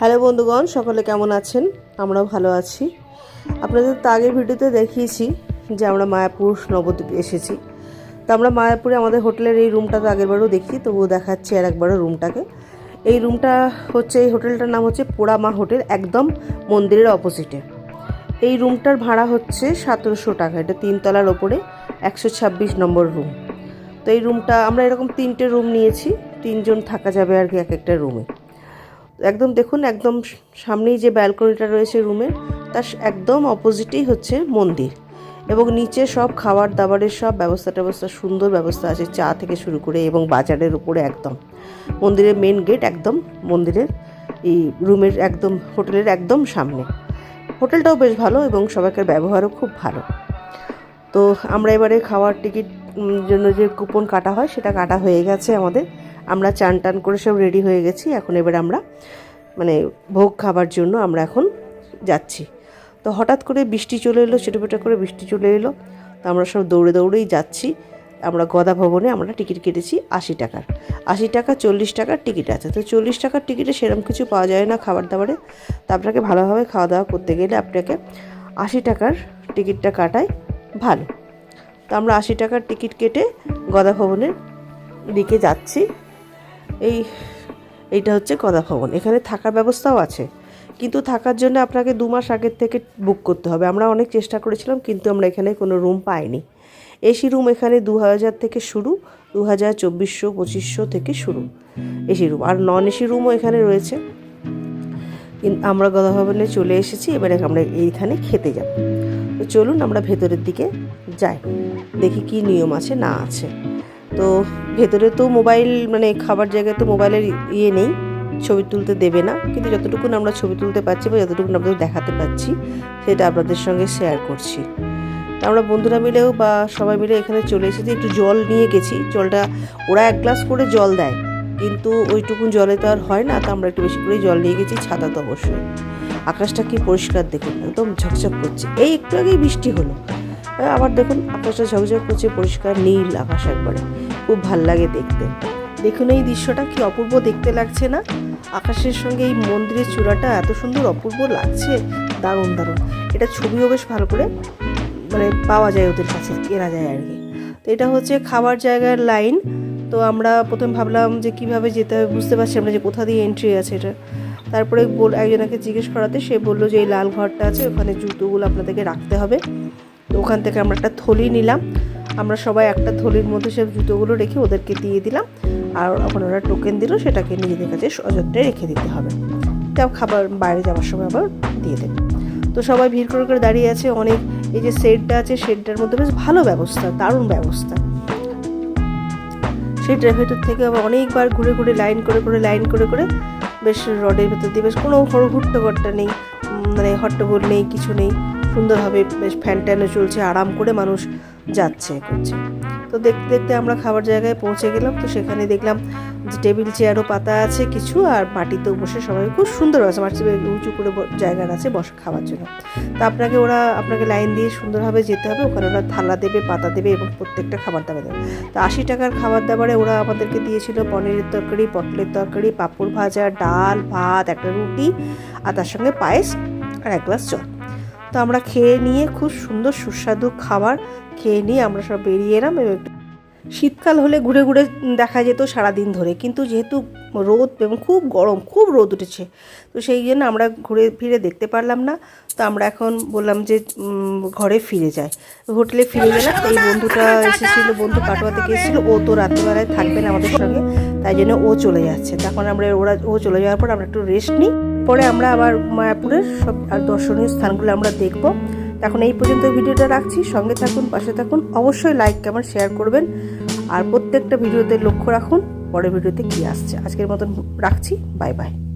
Hello বন্ধুগণ, সকলে কেমন আছেন? আমরাও ভালো আছি। আপনাদের তো আগের ভিডিওতে দেখিয়েছি যে আমরা মায়াপুর নবদ্বীপ এসেছি। তো আমরা মায়াপুরে আমাদের হোটেলের এই রুমটা তো আগেরবারও দেখি, তবুও দেখাচ্ছি আর একবারও রুমটাকে এই রুমটা হচ্ছে, এই হোটেলটার নাম হচ্ছে পোড়ামা হোটেল, একদম মন্দিরের অপোজিটে এই রুমটার ভাড়া হচ্ছে সতেরোশো টাকা, এটা তিনতলার ওপরে, একশো ছাব্বিশ নম্বর রুম তো এই রুমটা আমরা এরকম তিনটে রুম নিয়েছি, তিনজন থাকা যাবে আর কি এক একটা রুমে একদম দেখুন, একদম সামনেই যে ব্যালকনিটা রয়েছে রুমের তার একদম অপোজিটেই হচ্ছে মন্দির। এবং নিচে সব খাবার দাবারের সব ব্যবস্থা ট্যবস্থা, সুন্দর ব্যবস্থা আছে, চা থেকে শুরু করে এবং বাজারের উপরে একদম। মন্দিরের মেন গেট একদম মন্দিরের, এই রুমের একদম, হোটেলের একদম সামনে। হোটেলটাও বেশ ভালো এবং সবাইকার ব্যবহারও খুব ভালো। তো আমরা এবারে খাওয়ার টিকিট জন্য যে কুপন কাটা হয়, সেটা কাটা হয়ে গেছে আমাদের। আমরা চান টান করে সব রেডি হয়ে গেছি। এখন এবার আমরা মানে ভোগ খাবার জন্য আমরা এখন যাচ্ছি। তো হঠাৎ করে বৃষ্টি চলে এলো ছোটোপেটা করে বৃষ্টি চলে এলো। তো আমরা সব দৌড়ে দৌড়েই যাচ্ছি। আমরা গদা ভবনে আমরা টিকিট কেটেছি আশি টাকার। আশি টাকা, চল্লিশ টাকার টিকিট আছে। তো চল্লিশ টাকার টিকিটে সেরকম কিছু পাওয়া যায় না খাবার দাবারে তো আপনাকে ভালোভাবে খাওয়া দাওয়া করতে গেলে আপনাকে আশি টাকার টিকিটটা কাটায় ভালো। তো আমরা আশি টাকার টিকিট কেটে গদা ভবনের দিকে যাচ্ছি। এই, এইটা হচ্ছে গদা ভবন এখানে থাকার ব্যবস্থাও আছে। কিন্তু থাকার জন্য আপনাকে দু মাস আগের থেকে বুক করতে হবে। আমরা অনেক চেষ্টা করেছিলাম, কিন্তু আমরা এখানে কোনো রুম পাইনি। এসি রুম এখানে দু হাজার থেকে শুরু, দু হাজার চব্বিশশো, পঁচিশশো থেকে শুরু এসি রুম আর নন এসি রুমও এখানে রয়েছে। আমরা গদা ভবনে চলে এসেছি। এবারে আমরা এইখানে খেতে যাব। তো চলুন আমরা ভেতরের দিকে যাই। দেখি কি নিয়ম আছে, না আছে। তো ভেতরে তো মোবাইল মানে খাবার জায়গায় তো মোবাইলের ইয়ে নেই, ছবি তুলতে দেবে না। কিন্তু যতটুকুন আমরা ছবি তুলতে পারছি বা যতটুকুন আপনাদের দেখাতে পাচ্ছি সেটা আপনাদের সঙ্গে শেয়ার করছি। আমরা বন্ধুরা মিলেও বা সবাই মিলে এখানে চলে এসেছি, একটু জল নিয়ে গেছি। জলটা, ওরা এক গ্লাস করে জল দেয়, কিন্তু ওইটুকুন জলে তো আর হয় না, তো আমরা একটু বেশি করেই জল নিয়ে গেছি, ছাতা তো অবশ্যই। আকাশটা কি পরিষ্কার দেখুন, একদম ঝকঝক করছে। এই একটু আগেই বৃষ্টি হলো। আবার দেখুন, আকাশটা ঝকঝক করছে, পরিষ্কার নীল আকাশ একবারে। খুব ভালো লাগে দেখতে। দেখুন এই দৃশ্যটা, কি অপূর্ব দেখতে লাগছে না? আকাশের সঙ্গে এই মন্দিরের চূড়াটা এত সুন্দর অপূর্ব লাগছে? দারুণ দারুণ। এটা ছবিও বেশ ভালো করে মানে পাওয়া যায় ওদের কাছে, কেনা যায় আর কি। তো এটা হচ্ছে খাবার জায়গার লাইন। তো আমরা প্রথম ভাবলাম যে কীভাবে যেতে হবে বুঝতে পারছি আমরা যে কোথা দিয়ে এন্ট্রি আছে এটা। তারপরে বল, একজনকে জিজ্ঞেস করাতে, সে বলল যে এই লাল ঘরটা আছে, ওখানে জুতোগুলো আপনাদেরকে রাখতে হবে। তো ওখান থেকে আমরা একটা থলি নিলাম। আমরা সবাই একটা থলির মধ্যে সব জুতোগুলো রেখে ওদেরকে দিয়ে দিলাম। আর ওখানে ওরা টোকেন দিল, সেটাকে নিজেদের কাছে সযত্নে রেখে দিতে হবে। তাও খাবার বাইরে যাওয়ার সময় আবার দিয়ে দেবে। তো সবাই ভিড় করে করে দাঁড়িয়ে আছে, অনেক এই যে শেডটা আছে, শেডটার মধ্যে বেশ ভালো ব্যবস্থা, দারুণ ব্যবস্থা। সেটার ভেতর থেকে আবার অনেকবার ঘুরে ঘুরে লাইন করে করে লাইন করে করে বেশ রডের ভেতর দিয়ে বেশ কোনো হট্টগট্টা নেই মানে হট্টগোল নেই, কিছু নেই। সুন্দরভাবে বেশ ফ্যান ট্যানও চলছে, আরাম করে মানুষ যাচ্ছে করছে। তো দেখতে দেখতে আমরা খাবার জায়গায় পৌঁছে গেলাম, তো সেখানে দেখলাম যে টেবিল, চেয়ারও পাতা আছে কিছু, আর মাটিতেও বসে সবাই খুব সুন্দর আছে মাটি উঁচু করে জায়গা আছে বসে খাওয়ার জন্য। তা আপনাকে ওরা, আপনাকে লাইন দিয়ে সুন্দরভাবে যেতে হবে, ওখানে ওরা থালা দেবে, পাতা দেবে এবং প্রত্যেকটা খাবার দাবার দেবে। তো আশি টাকার খাবার দাবারে ওরা আমাদেরকে দিয়েছিল পনিরের তরকারি, পটলের তরকারি, পাঁপড় ভাজা, ডাল, ভাত, একটা রুটি, আর তার সঙ্গে পায়েস আর এক গ্লাস জল। তো আমরা খেয়ে নিয়ে খুব সুন্দর সুস্বাদু খাবার খেয়ে নিয়ে আমরা সব বেরিয়ে এলাম এবং একটু শীতকাল হলে ঘুরে ঘুরে দেখা যেত সারাদিন ধরে। কিন্তু যেহেতু রোদ এবং খুব গরম, খুব রোদ উঠেছে, তো সেই জন্য আমরা ঘুরে ফিরে দেখতে পারলাম না। তো আমরা এখন বললাম যে ঘরে ফিরে যাই। হোটেলে ফিরে গেলাম, তো এই বন্ধুটা এসেছিল, বন্ধু কাটোয়া থেকে এসেছিল। ও তো রাত্রিবেলায় থাকবে না আমাদের সঙ্গে, তাই জন্য ও চলে যাচ্ছে। তখন আমরা, ওরা, ও চলে যাওয়ার পর আমরা একটু রেস্ট নিই। পরে আমরা আবার মায়াপুরের সব, আর দর্শনীয় স্থানগুলো আমরা দেখব। এখন এই পর্যন্ত ভিডিওটা রাখছি। সঙ্গে থাকুন, পাশে থাকুন। অবশ্যই লাইক কমেন্ট শেয়ার করবেন। আর প্রত্যেকটা ভিডিওতে লক্ষ্য রাখুন। পরের ভিডিওতে কী আসছে। আজকের মতন রাখছি। Bye bye